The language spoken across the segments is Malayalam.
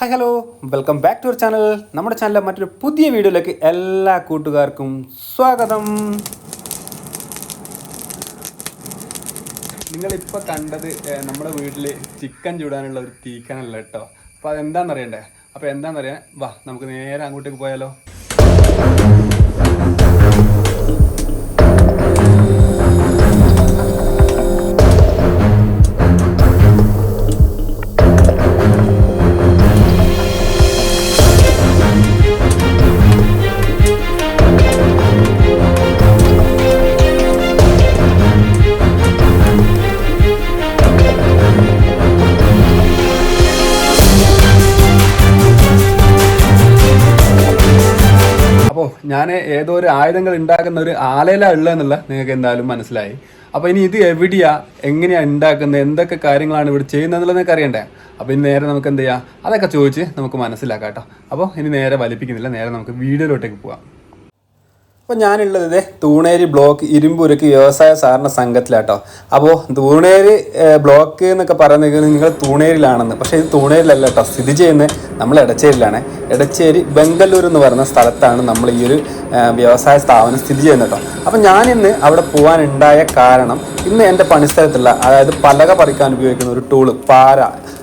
Hi hello welcome back to our channel നമ്മുടെ ചാനലിലെ മറ്റൊരു പുതിയ വീഡിയോയിലേക്ക് എല്ലാ കൂട്ടുകാർക്കും സ്വാഗതം. നിങ്ങളിപ്പോൾ കണ്ടത് നമ്മുടെ വീട്ടിൽ ചിക്കൻ ചൂടാനുള്ള ഒരു തീക്കനല്ല കേട്ടോ. അപ്പോൾ അതെന്താണെന്ന് അറിയണ്ടേ അപ്പോൾ എന്താണെന്നറിയാൻ വാ നമുക്ക് നേരെ അങ്ങോട്ടേക്ക് പോയാലോ. അപ്പോൾ ഞാൻ ഏതോ ഒരു ആയുധങ്ങൾ ഉണ്ടാക്കുന്ന ഒരു ആലയില ഉള്ളതെന്നുള്ള നിങ്ങൾക്ക് എന്തായാലും മനസ്സിലായി. അപ്പോൾ ഇനി ഇത് എവിടെയാ? എങ്ങനെയാ ഉണ്ടാക്കുന്നത് എന്തൊക്കെ കാര്യങ്ങളാണ് ഇവിടെ ചെയ്യുന്നതെന്നുള്ളത് നിങ്ങൾക്ക് അറിയണ്ടേ? അപ്പോൾ ഇനി നേരെ നമുക്ക് എന്ത് ചെയ്യാം? അതൊക്കെ ചോദിച്ച് നമുക്ക് മനസ്സിലാക്കാം കേട്ടോ. അപ്പോൾ ഇനി നേരെ വലിപ്പിക്കുന്നില്ല. നേരെ നമുക്ക് വീഡിയോയിലോട്ടേക്ക് പോവാം. അപ്പോൾ ഞാനുള്ളത് ഇതേ തൂണേരി ബ്ലോക്ക് ഇരുമ്പൂരക്ക് വ്യവസായ സഹകരണ സംഘത്തിലാട്ടോ. അപ്പോൾ തൂണേരി ബ്ലോക്ക് എന്നൊക്കെ പറയുന്നത് നിങ്ങൾ തൂണേരിലാണെന്ന്. പക്ഷേ ഇത് തൂണേരിലല്ല കേട്ടോ സ്ഥിതി ചെയ്യുന്നത് നമ്മൾ എടച്ചേരിയിലാണ്. എടച്ചേരി ബംഗളൂരു എന്ന് പറയുന്ന സ്ഥലത്താണ് നമ്മൾ ഈ ഒരു വ്യവസായ സ്ഥാപനം സ്ഥിതി ചെയ്യുന്നത് കേട്ടോ. അപ്പോൾ ഞാനിന്ന് അവിടെ പോകാനുണ്ടായ കാരണം ഇന്ന് എന്റെ പണിസ്ഥലത്തുള്ള അതായത് പലക പറിക്കാൻ ഉപയോഗിക്കുന്ന ഒരു ടൂൾ പാര.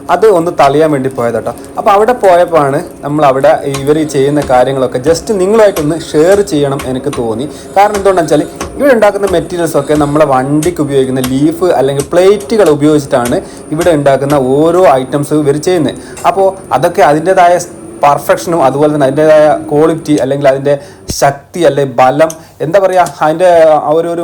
അത് ഒന്ന് തളിയാൻ വേണ്ടി പോയത് കേട്ടോ അപ്പോൾ അവിടെ പോയപ്പോഴാണ് നമ്മൾ അവിടെ ഇവർ ചെയ്യുന്ന കാര്യങ്ങളൊക്കെ ജസ്റ്റ് നിങ്ങളുമായിട്ടൊന്ന് ഷെയർ ചെയ്യണം എനിക്ക് തോന്നി. കാരണം എന്തുകൊണ്ടാണെന്ന് വെച്ചാൽ ഇവിടെ ഉണ്ടാക്കുന്ന മെറ്റീരിയൽസ് ഒക്കെ നമ്മളെ വണ്ടിക്ക് ഉപയോഗിക്കുന്ന ലീഫ് അല്ലെങ്കിൽ പ്ലേറ്റുകൾ ഉപയോഗിച്ചിട്ടാണ് ഇവിടെ ഉണ്ടാക്കുന്ന ഓരോ ഐറ്റംസ് ഇവർ ചെയ്യുന്നത് അപ്പോൾ അതൊക്കെ അതിന്റെതായ പെർഫെക്ഷനും അതുപോലെ തന്നെ അതിന്റെതായ ക്വാളിറ്റി അല്ലെങ്കിൽ അതിന്റെ ശക്തി അല്ലെങ്കിൽ ബലം എന്താ പറയുക അതിന്റെ ആ ഒരു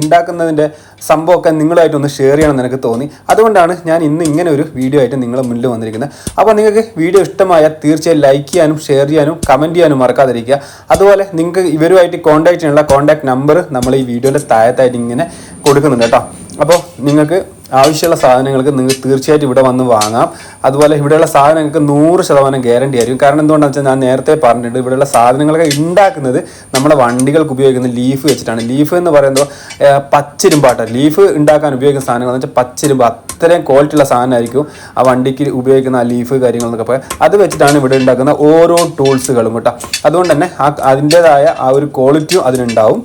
ഉണ്ടാക്കുന്നതിന്റെ സംഭവമൊക്കെ നിങ്ങളായിട്ടൊന്ന് ഷെയർ ചെയ്യണം എന്ന് എനിക്ക് തോന്നി. അതുകൊണ്ടാണ് ഞാൻ ഇന്ന് ഇങ്ങനെ ഒരു വീഡിയോ ആയിട്ട് നിങ്ങളെ മുന്നിൽ വന്നിരിക്കുന്നത്. അപ്പോൾ നിങ്ങൾക്ക് വീഡിയോ ഇഷ്ടമായാൽ തീർച്ചയായും ലൈക്ക് ചെയ്യാനും ഷെയർ ചെയ്യാനും കമന്റ് ചെയ്യാനും മറക്കാതിരിക്കുക. അതുപോലെ നിങ്ങൾക്ക് ഇവരുമായിട്ട് കോൺടാക്ട് ചെയ്യാനുള്ള കോൺടാക്ട് നമ്പർ നമ്മൾ ഈ വീഡിയോയുടെ താഴത്തായിട്ട് ഇങ്ങനെ കൊടുക്കുന്നുണ്ട് കേട്ടോ. അപ്പോൾ നിങ്ങൾക്ക് ആവശ്യമുള്ള സാധനങ്ങൾക്ക് നിങ്ങൾക്ക് തീർച്ചയായിട്ടും ഇവിടെ വന്ന് വാങ്ങാം. അതുപോലെ ഇവിടെയുള്ള സാധനങ്ങൾക്ക് നൂറ് ശതമാനം ഗ്യാരണ്ടി ആയിരിക്കും. കാരണം എന്തുകൊണ്ടാണെന്ന് വെച്ചാൽ ഞാൻ നേരത്തെ പറഞ്ഞിട്ടുണ്ട് ഇവിടെയുള്ള സാധനങ്ങളൊക്കെ ഉണ്ടാക്കുന്നത് നമ്മുടെ വണ്ടികൾക്ക് ഉപയോഗിക്കുന്ന ലീഫ് വെച്ചിട്ടാണ്. ലീഫ് എന്ന് പറയുമ്പോൾ പച്ചിരുമ്പാട്ട. ലീഫ് ഉണ്ടാക്കാൻ ഉപയോഗിക്കുന്ന സാധനങ്ങൾ എന്ന് വെച്ചാൽ പച്ചിരുമ്പ്. അത്രയും ക്വാളിറ്റി ഉള്ള സാധനമായിരിക്കും ആ വണ്ടിക്ക് ഉപയോഗിക്കുന്ന ആ ലീഫ് കാര്യങ്ങളൊക്കെ. പോയാൽ അത് വെച്ചിട്ടാണ് ഇവിടെ ഉണ്ടാക്കുന്ന ഓരോ ടൂൾസുകളും കേട്ടോ. അതുകൊണ്ട് തന്നെ ആ അതിന്റേതായ ആ ഒരു ക്വാളിറ്റിയും അതിനുണ്ടാവും.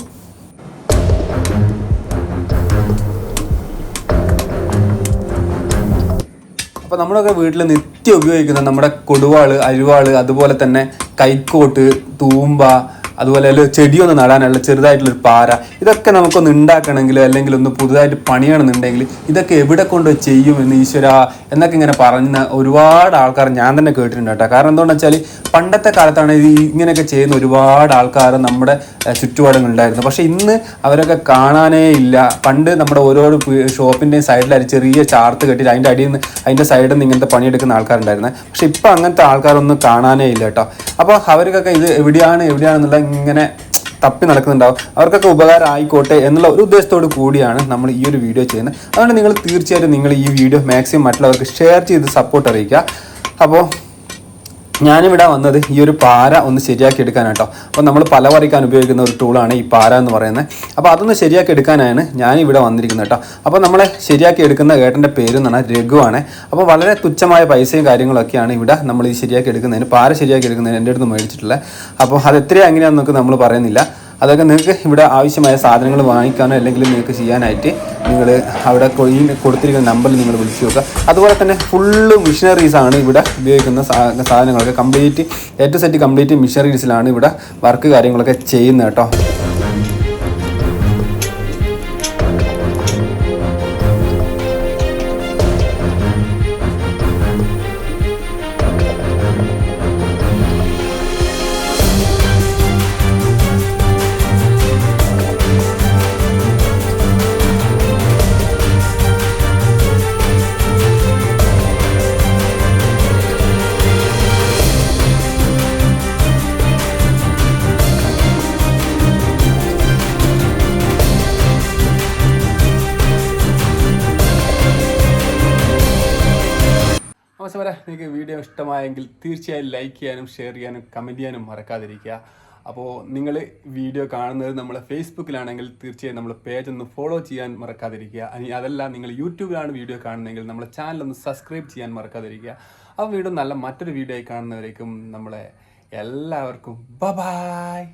അപ്പോൾ നമ്മളൊക്കെ വീട്ടിൽ നിത്യം ഉപയോഗിക്കുന്ന നമ്മുടെ കൊടുവാൾ അരിവാൾ അതുപോലെ തന്നെ കൈക്കോട്ട് തൂമ്പ അതുപോലെ ചെടി ചെടിയൊന്ന് നടാനുള്ള ചെറുതായിട്ടുള്ളൊരു പാറ ഇതൊക്കെ നമുക്കൊന്ന് ഉണ്ടാക്കണമെങ്കിൽ അല്ലെങ്കിൽ ഒന്ന് പുതുതായിട്ട് പണിയണമെന്നുണ്ടെങ്കിൽ ഇതൊക്കെ എവിടെ കൊണ്ട് ചെയ്യും എന്ന് ഈശ്വര എന്നൊക്കെ ഇങ്ങനെ പറഞ്ഞ ഒരുപാട് ആൾക്കാർ ഞാൻ തന്നെ കേട്ടിട്ടുണ്ട് കേട്ടോ. കാരണം എന്താണെന്ന് വെച്ചാൽ പണ്ടത്തെ കാലത്താണ് ഈ ഇങ്ങനെയൊക്കെ ചെയ്യുന്ന ഒരുപാട് ആൾക്കാർ നമ്മുടെ ചുറ്റുപാടുകളുണ്ടായിരുന്നു പക്ഷേ ഇന്ന് അവരൊക്കെ കാണാനേ ഇല്ല. പണ്ട് നമ്മുടെ ഓരോ ഷോപ്പിന്റെയും സൈഡിലായി ചെറിയ ചാർത്ത് കെട്ടിയിട്ട് അതിന്റെ അടിയിൽ നിന്ന് അതിന്റെ സൈഡിൽ നിന്ന് ഇങ്ങനത്തെ പണിയെടുക്കുന്ന ആൾക്കാരുണ്ടായിരുന്നത് പക്ഷേ ഇപ്പോൾ അങ്ങനത്തെ ആൾക്കാരൊന്നും കാണാനേ ഇല്ല കേട്ടോ. അപ്പോൾ അവർക്കൊക്കെ ഇത് എവിടെയാണ് എവിടെയാണെന്നുള്ള ഇങ്ങനെ തപ്പി നടക്കുന്നുണ്ടാവും. അവർക്കൊക്കെ ഉപകാരം ആയിക്കോട്ടെ എന്നുള്ള ഒരു ഉദ്ദേശത്തോട് കൂടിയാണ് നമ്മൾ ഈ ഒരു വീഡിയോ ചെയ്യുന്നത്. അതുകൊണ്ട് നിങ്ങൾ തീർച്ചയായിട്ടും നിങ്ങൾ ഈ വീഡിയോ മാക്സിമം മറ്റുള്ളവർക്ക് ഷെയർ ചെയ്ത് സപ്പോർട്ട് അറിയിക്കുക. അപ്പോൾ ഞാനിവിടെ വന്നത് ഈ ഒരു പാര ഒന്ന് ശരിയാക്കി എടുക്കാനാട്ടോ. അപ്പോൾ നമ്മൾ പല പറിക്കാൻ ഉപയോഗിക്കുന്ന ഒരു ടൂളാണ് ഈ പാര എന്ന് പറയുന്നത്. അപ്പോൾ അതൊന്ന് ശരിയാക്കി എടുക്കാനാണ് ഞാനിവിടെ വന്നിരിക്കുന്നത് കേട്ടോ. അപ്പോൾ നമ്മളെ ശരിയാക്കി എടുക്കുന്ന ഏട്ടന്റെ പേര് എന്ന് പറഞ്ഞാൽ രഘുവാണ് അപ്പോൾ വളരെ തുച്ഛമായ പൈസയും കാര്യങ്ങളൊക്കെയാണ് ഇവിടെ നമ്മൾ ഈ ശരിയാക്കി എടുക്കുന്നതിന് പാര ശരിയാക്കി എടുക്കുന്നതിന് എന്റെ അടുത്ത് മേടിച്ചിട്ടുള്ളത്. അപ്പോൾ അത് എത്രയാണ് എങ്ങനെയാണെന്നൊക്കെ നമ്മൾ പറയുന്നില്ല. അതൊക്കെ നിങ്ങൾക്ക് ഇവിടെ ആവശ്യമായ സാധനങ്ങൾ വാങ്ങിക്കാനോ അല്ലെങ്കിൽ നിങ്ങൾക്ക് ചെയ്യാനായിട്ട് നിങ്ങൾ അവിടെ കൊടുത്തിരിക്കുന്ന നമ്പറിൽ നിങ്ങൾ വിളിച്ചു നോക്കുക. അതുപോലെ തന്നെ ഫുള്ള് മിഷനറീസാണ് ഇവിടെ ഉപയോഗിക്കുന്ന സാധനങ്ങളൊക്കെ. കംപ്ലീറ്റ് ടു സെറ്റ് കംപ്ലീറ്റ് മിഷനറീസിലാണ് ഇവിടെ വർക്ക് കാര്യങ്ങളൊക്കെ ചെയ്യുന്നത് കേട്ടോ. അവസരം നിങ്ങൾക്ക് വീഡിയോ ഇഷ്ടമായെങ്കിൽ തീർച്ചയായും ലൈക്ക് ചെയ്യാനും ഷെയർ ചെയ്യാനും കമന്റ് ചെയ്യാനും മറക്കാതിരിക്കുക. അപ്പോൾ നിങ്ങൾ വീഡിയോ കാണുന്നത് നമ്മളെ ഫേസ്ബുക്കിലാണെങ്കിൽ തീർച്ചയായും നമ്മൾ പേജ് ഒന്ന് ഫോളോ ചെയ്യാൻ മറക്കാതിരിക്കുക. ഇനി അതല്ല നിങ്ങൾ യൂട്യൂബിലാണ് വീഡിയോ കാണുന്നതെങ്കിൽ നമ്മളെ ചാനൽ ഒന്ന് സബ്സ്ക്രൈബ് ചെയ്യാൻ മറക്കാതിരിക്കുക. ആ വീഡിയോ നല്ല മറ്റൊരു വീഡിയോ ആയി കാണുന്നവരേക്കും നമ്മളെ എല്ലാവർക്കും ബ ബായ്